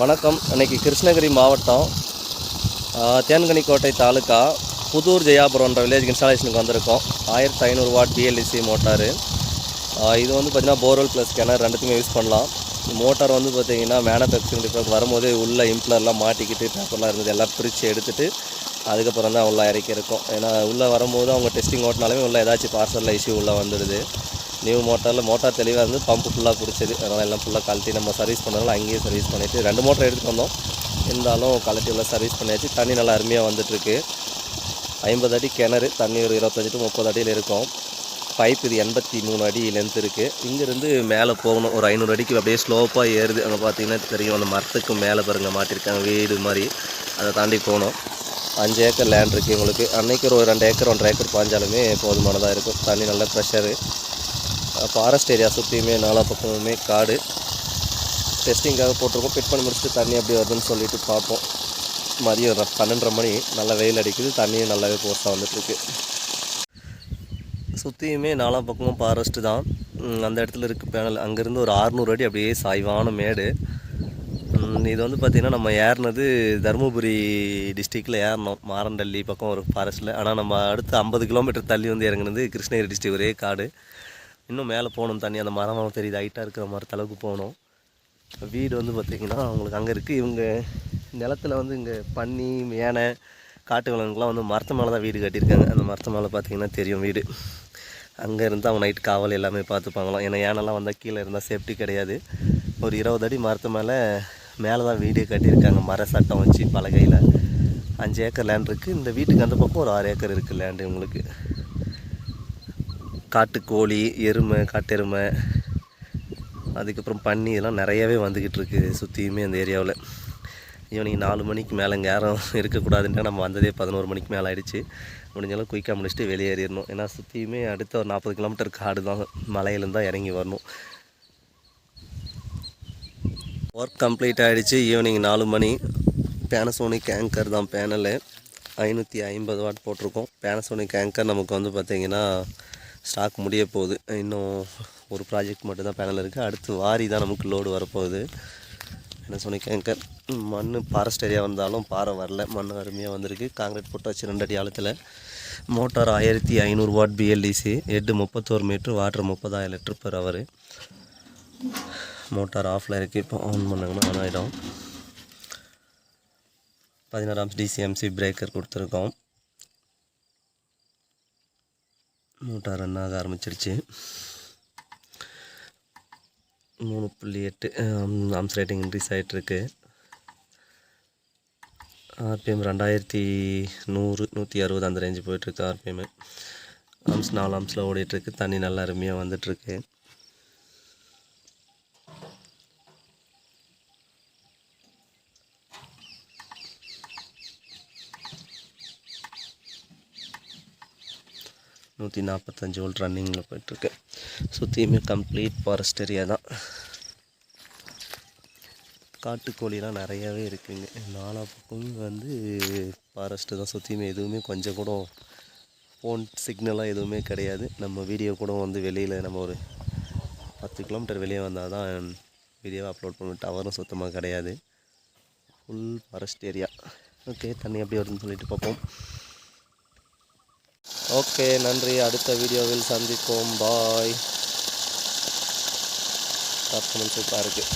வணக்கம். இன்னைக்கு கிருஷ்ணகிரி மாவட்டம் தேன்கனிக்கோட்டை தாலுக்கா புதூர் ஜெயாபுரம்ன்ற வில்லேஜ் இன்ஸ்டாலேஷனுக்கு வந்திருக்கோம். ஆயிரத்தி ஐநூறு வாட் பிஎல்இசி மோட்டாரு. இது வந்து பார்த்திங்கன்னா போர்வெல் ப்ளஸ் கிணறு ரெண்டுத்துமே யூஸ் பண்ணலாம். மோட்டார் வந்து பார்த்திங்கன்னா மேனுஃபேக்சரிங் டிஃபெக்ட் வரும்போது இம்ப்ளர்லாம் மாட்டிக்கிட்டு பேப்பர்லாம் இருந்தது எல்லாம் பிரித்து எடுத்துட்டு அதுக்கப்புறம் தான் உள்ளே இறக்கி இருக்கும் ஏன்னா உள்ளே வரும்போது அவங்க டெஸ்டிங் ஓட்டினாலுமே உள்ளே ஏதாச்சும் பார்சலில் இஷ்யூ உள்ளே வந்துடுது. நியூ மோட்டாரில் மோட்டார் தெளிவாக இருந்து பம்பு ஃபுல்லாக பிடிச்சது. அதனால் எல்லாம் ஃபுல்லாக கழட்டி நம்ம சர்வீஸ் பண்ணதால அங்கேயே சர்வீஸ் பண்ணிவிட்டு ரெண்டு மோட்டர் எடுத்துகிட்டு வந்தோம். இருந்தாலும் கழட்டி உள்ள சர்வீஸ் பண்ணியாச்சு. தண்ணி நல்லா அருமையாக வந்துட்டுருக்கு. ஐம்பது அடி கிணறு தண்ணி ஒரு இருபத்தஞ்சி டு முப்பது அடியில் இருக்கும். பைப் இது எண்பத்தி மூணு அடி லென்த் இருக்குது இங்கேருந்து மேலே போகணும். ஒரு ஐநூறு அடிக்கு அப்படியே ஸ்லோப்பாக ஏறுது. அங்கே பார்த்தீங்கன்னா தெரியும். அந்த மரத்துக்கு மேலே பாருங்க மாட்டிருக்காங்க. வீடு மாதிரி. அதை தாண்டி போகணும். அஞ்சு ஏக்கர் லேண்ட் இருக்குது உங்களுக்கு அன்றைக்கி ஒரு ரெண்டு ஏக்கர் ஒன்றரை ஏக்கர் பாஞ்சாலுமே போதுமானதாக இருக்கும். தண்ணி நல்ல ப்ரெஷரு ஃபாரஸ்ட் ஏரியா சுற்றியுமே நாலா பக்கமுமே காடு. டெஸ்டிங்காக போட்டிருக்கோம். ஃபிட் பண்ணி முடிச்சுட்டு தண்ணி அப்படி வருதுன்னு சொல்லிட்டு பார்ப்போம். மதியம் பன்னெண்டரை மணி நல்லா வெயில் அடிக்குது. தண்ணியும் நல்லாவே போர்ஸாக வந்துட்டுருக்கு. சுற்றியுமே நாலா பக்கமும் ஃபாரஸ்ட்டு தான். அந்த இடத்துல இருக்க பேனல் அங்கேருந்து ஒரு ஆறுநூறு அடி அப்படியே சாய்வான மேடு. இது வந்து பார்த்திங்கன்னா நம்ம ஏறினது தருமபுரி டிஸ்ட்ரிக்டில் ஏறினோம் மாரண்டல்லி பக்கம் ஒரு ஃபாரஸ்ட்டில் ஆனால் நம்ம அடுத்து ஐம்பது கிலோமீட்டர் தள்ளி வந்து இறங்குனது கிருஷ்ணகிரி டிஸ்ட்ரிக் ஒரே காடு. இன்னும் மேலே போகணும் தண்ணி. அந்த மரம் தெரியுது. ஹைட்டாக இருக்கிற மரத்தளவுக்கு போகணும். வீடு வந்து பார்த்திங்கன்னா அவங்களுக்கு அங்கே இருக்குது இவங்க நிலத்துல வந்து இங்கே பன்னி யானை காட்டு விலங்குலாம் வந்து மரத்து மேலே தான் வீடு கட்டியிருக்காங்க. அந்த மரத்து மேலே பார்த்தீங்கன்னா தெரியும் வீடு. அங்கே இருந்து அவங்க நைட் காவல் எல்லாமே பார்த்துப்பாங்களாம். ஏன்னா யானைலாம் வந்தால் கீழே இருந்தால் சேஃப்டி கிடையாது. ஒரு இருபது அடி மரத்து மேலே மேலே தான் வீடு கட்டியிருக்காங்க. மர சட்டம் வச்சு பலகையில். அஞ்சு ஏக்கர் லேண்ட் இருக்குது இந்த வீட்டுக்கு அந்த பக்கம் ஒரு ஆறு ஏக்கர் இருக்குது லேண்டு உங்களுக்கு காட்டுக்கோழி எருமை காட்டெருமை அதுக்கப்புறம் பன்னி இதெல்லாம் நிறையவே வந்துக்கிட்டு இருக்கு சுற்றியுமே அந்த ஏரியாவில். ஈவினிங் நாலு மணிக்கு மேலே இங்கே யாரும் இருக்கக்கூடாதுன்ட்டு நம்ம வந்ததே பதினோரு மணிக்கு மேலே ஆகிடுச்சு முடிஞ்சாலும் குயிக்காக முடிச்சுட்டு வெளியேறிடணும் ஏன்னா சுற்றியுமே அடுத்த ஒரு நாற்பது கிலோமீட்டர் காடு தான். மலையிலேருந்து தான் இறங்கி வரணும். ஒர்க் கம்ப்ளீட் ஆகிடுச்சு ஈவினிங் நாலு மணி. பேனசோனிக் ஆங்கர் தான் பேனலு ஐநூற்றி ஐம்பது வாட் போட்டிருக்கோம். பேனசோனிக் ஆங்கர் நமக்கு வந்து பார்த்திங்கன்னா ஸ்டாக் முடிய போகுது. இன்னும் ஒரு ப்ராஜெக்ட் மட்டும்தான் பேனல் இருக்குது அடுத்து வாரி தான் நமக்கு லோடு வரப்போகுது. பேனசோனிக் ஆங்கர் மண் ஃபாரஸ்ட் ஏரியா வந்தாலும் பாறை வரல. மண் அருமையாக வந்திருக்கு. காங்கிரீட் போட்டு வச்சு ரெண்டு அடி ஆழத்தில். மோட்டார் ஆயிரத்தி ஐநூறு வாட் பிஎல்டிசி ஹெட்டு முப்பத்தோரு மீட்ரு வாட்ரு முப்பதாயிரம் லிட்ரு பெர் ஹவர் மோட்டார் ஆஃபில் இருக்குது இப்போ ஆன் பண்ணாங்கன்னா ஆன் ஆகிடும் பதினாறாம் டிசிஎம்சி பிரேக்கர் கொடுத்துருக்கோம். மோட்டார் ரன் ஆக ஆரம்பிச்சிருச்சு. மூணு புள்ளி எட்டு ஆம்ஸ் ரேட்டிங் இன்க்ரீஸ் ஆகிட்டுருக்கு ஆர்பிஎம் ரெண்டாயிரத்தி நூறு நூற்றி அறுபது அந்த ரேஞ்சு போயிட்டுருக்கு ஆர்பிஎம் ஆம்ஸ் நாலு ஆம்ஸில் ஓடிட்டுருக்கு தண்ணி நல்லா அருமையாக வந்துட்டுருக்கு. நூற்றி நாற்பத்தஞ்சு வோல்ட் ரன்னிங்கில் போயிட்டுருக்கு. சுற்றியுமே கம்ப்ளீட் ஃபாரஸ்ட் ஏரியா தான். காட்டுக்கோழிலாம் நிறையாவே இருக்குங்க. நாலா பக்கமும் வந்து ஃபாரஸ்ட்டு தான். சுற்றியுமே எதுவுமே கொஞ்சம் கூட ஃபோன் சிக்னலாக எதுவுமே கிடையாது. நம்ம வீடியோ கூட வந்து வெளியில் நம்ம ஒரு பத்து கிலோமீட்டர் வெளியே வந்தால் தான் வீடியோவை அப்லோட் பண்ணுவோம் டவரும் சுத்தமாக கிடையாது. ஃபுல் ஃபாரஸ்ட் ஏரியா ஓகே தண்ணி எப்படி வருதுன்னு சொல்லிட்டு பார்ப்போம். ஓகே நன்றி. அடுத்த வீடியோவில் சந்திப்போம். பாய். பர்ஃபார்மன்ஸ் சூப்பராக இருக்குது